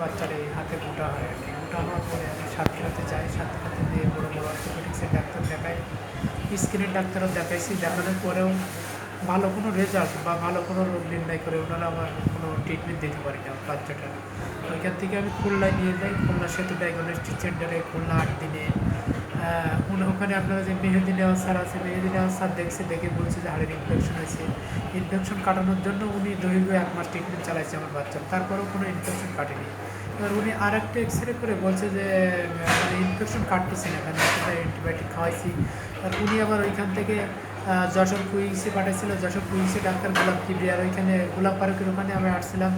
বাচ্চার এই হাতে মোটা হয় আর কি। মোটা হওয়ার পরে আমি সাতক্ষীরাতে যাই সাতক্ষীরাতে গিয়ে বড়ো বড়ো অর্থোপেটিক্সের ডাক্তার দেখাই। স্কিনের ডাক্তারও দেখাইছি, দেখানোর পরেও ভালো কোনো রেজাল্ট বা ভালো কোনো রোগ নির্ণয় করে ওনারা আমার কোনো ট্রিটমেন্ট দিতে পারি না, বাচ্চাটা। ওইখান থেকে আমি খুলনায় নিয়ে যাই, খুলনা সেতু ডায়াগনস্টিক সেন্টারে খুলনা আট দিনে ওখানে আপনারা যে মেহেদি নেওয়া স্যার আছে, মেহেদি নেওয়া স্যার দেখছে, দেখে বলছে যে হাড়ের ইনফেকশন হয়েছে। ইনফেকশন কাটানোর জন্য উনি দৈর্ঘ্য এক মাস ট্রিটমেন্ট চালাইছে আমার বাচ্চার। তারপরেও কোনো ইনফেকশন কাটেনি। এবার উনি আর একটা এক্স রে করে বলছে যে ইনফেকশন কাটতেছে না কেন অ্যান্টিবায়োটিক খাওয়াইছি। আর উনি আবার ওইখান থেকে যশোর কুইংসে পাঠাইছিল। যশোর কুইংসে ডাক্তার গোলাপ কিবরিয়ার ওইখানে গোলাপ পার্কের ওখানে আমি আসছিলাম।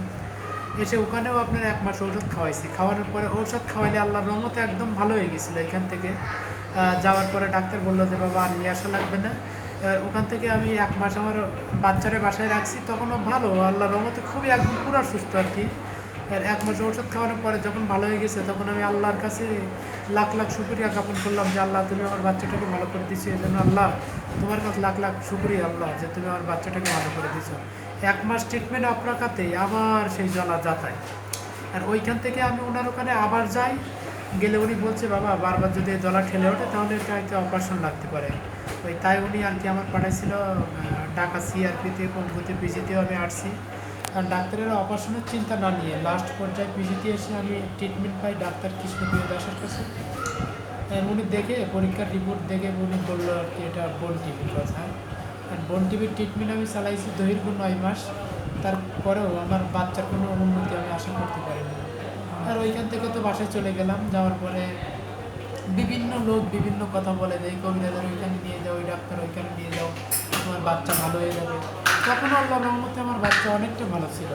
এসে ওখানেও আপনার এক মাস ঔষধ খাওয়াইছি। খাওয়ানোর পরে ঔষধ খাওয়াইলে আল্লাহর রহমতে একদম ভালো হয়ে গেছিল এখান থেকে। যাওয়ার পরে ডাক্তার বলল যে, বাবা, আর নিয়ে আসা লাগবে না। ওখান থেকে আমি এক মাস আমার বাচ্চারে বাসায় রাখছি, তখনও ভালো আল্লাহ রহমতে খুবই একদম পুরো সুস্থ আর কি। আর এক মাস ওষুধ খাওয়ানোর পরে যখন ভালো হয়ে গেছে, তখন আমি আল্লাহর কাছে লাখ লাখ শুক্রিয়া জ্ঞাপন করলাম যে, আল্লাহ, তুমি আমার বাচ্চাটাকে ভালো করে দিচ্ছি এই জন্য আল্লাহ, তোমার কাছে লাখ লাখ শুক্রিয়া আল্লাহ যে, তুমি আমার বাচ্চাটাকে ভালো করে দিছো। এক মাস ট্রিটমেন্ট আপনার অপ্রাকাতেই আবার সেই জলা যাতায়। আর ওইখান থেকে আমি ওনার ওখানে আবার যাই গেলে উনি বলছে, বাবা, বারবার যদি জলা ঠেলে ওঠে, তাহলে এটা একটা অপারেশন লাগতে পারে। ওই তাই উনি আর কি আমার পাঠাইছিল ঢাকা সিআরপিতে পঙ্গুতে পিজিতেও আমি আসছি কারণ ডাক্তারের অপারেশনের চিন্তা না নিয়ে লাস্ট পর্যায়ে পিজিতে এসে আমি ট্রিটমেন্ট পাই ডাক্তার কৃষ্ণপ্রিয় দাসের কাছে। উনি দেখে, পরীক্ষার রিপোর্ট দেখে উনি বলল আর কি, এটা বোন টিভির কথা আর বোন টিভির ট্রিটমেন্ট আমি চালাইছি দৈর্ঘ্য নয় মাস। তারপরেও আমার বাচ্চার কোনো উন্নতি আমি আশা করতে পারিনি। আর ওইখান থেকে তো বাসায় চলে গেলাম, যাওয়ার পরে বিভিন্ন লোক বিভিন্ন কথা বলে যে এই কবিরাজের ওইখানে নিয়ে যাও, ওই ডাক্তার ওইখানে নিয়ে যাও, তোমার বাচ্চা ভালো হয়ে যাবে। তখন আল্লাহ রহমতে আমার বাচ্চা অনেকটা ভালো ছিল।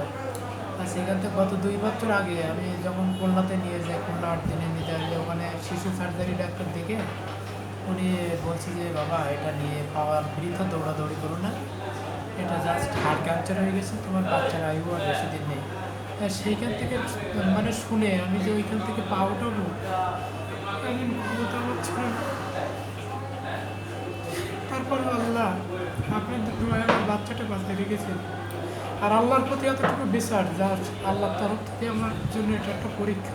আর সেখান থেকে গত দুই বছর আগে আমি যখন খুলনাতে নিয়ে যাই, খুলনা আট দিনে নিতে আসলে ওখানে শিশু সার্জারি ডাক্তার দেখে উনি বলছে যে, বাবা, এটা নিয়ে পাওয়ার বৃথা দৌড়াদৌড়ি করো না। এটা জাস্ট হার্ট ক্যান্সার হয়ে গেছে, তোমার বাচ্চার আয়ু আর বেশি দিন নেই। সেইখান থেকে মানে শুনে আমি যে ওইখান থেকে পা উঠাবো আমি। তারপরে আল্লাহ দোয়ায় আমার বাচ্চাটা বাঁচিয়ে রেখেছেন আর আল্লাহর প্রতি এতটুকু বিচার যার আল্লাহর তরফ থেকে আমার জন্য এটা একটা পরীক্ষা।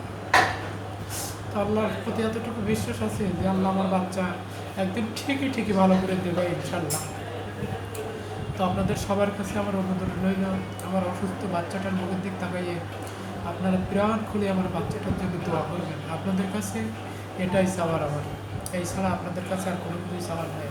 তো আল্লাহর প্রতি এতটুকু বিশ্বাস আছে যে আল্লাহ আমার বাচ্চা একদিন ঠিকই ঠিকই ভালো করে দেবে ইনশাল্লাহ তো আপনাদের সবার কাছে আমার অনুরোধ রইল, আমার অসুস্থ বাচ্চাটার মুখের দিক তাকাইয়ে আপনারা প্রাণ খুলে আমার বাচ্চাটার জন্য দোয়া করবেন। আপনাদের কাছে এটাই চাওয়ার আমার। এই ছাড়া আপনাদের কাছে আর কোনো কিছুই চাওয়ার নেই।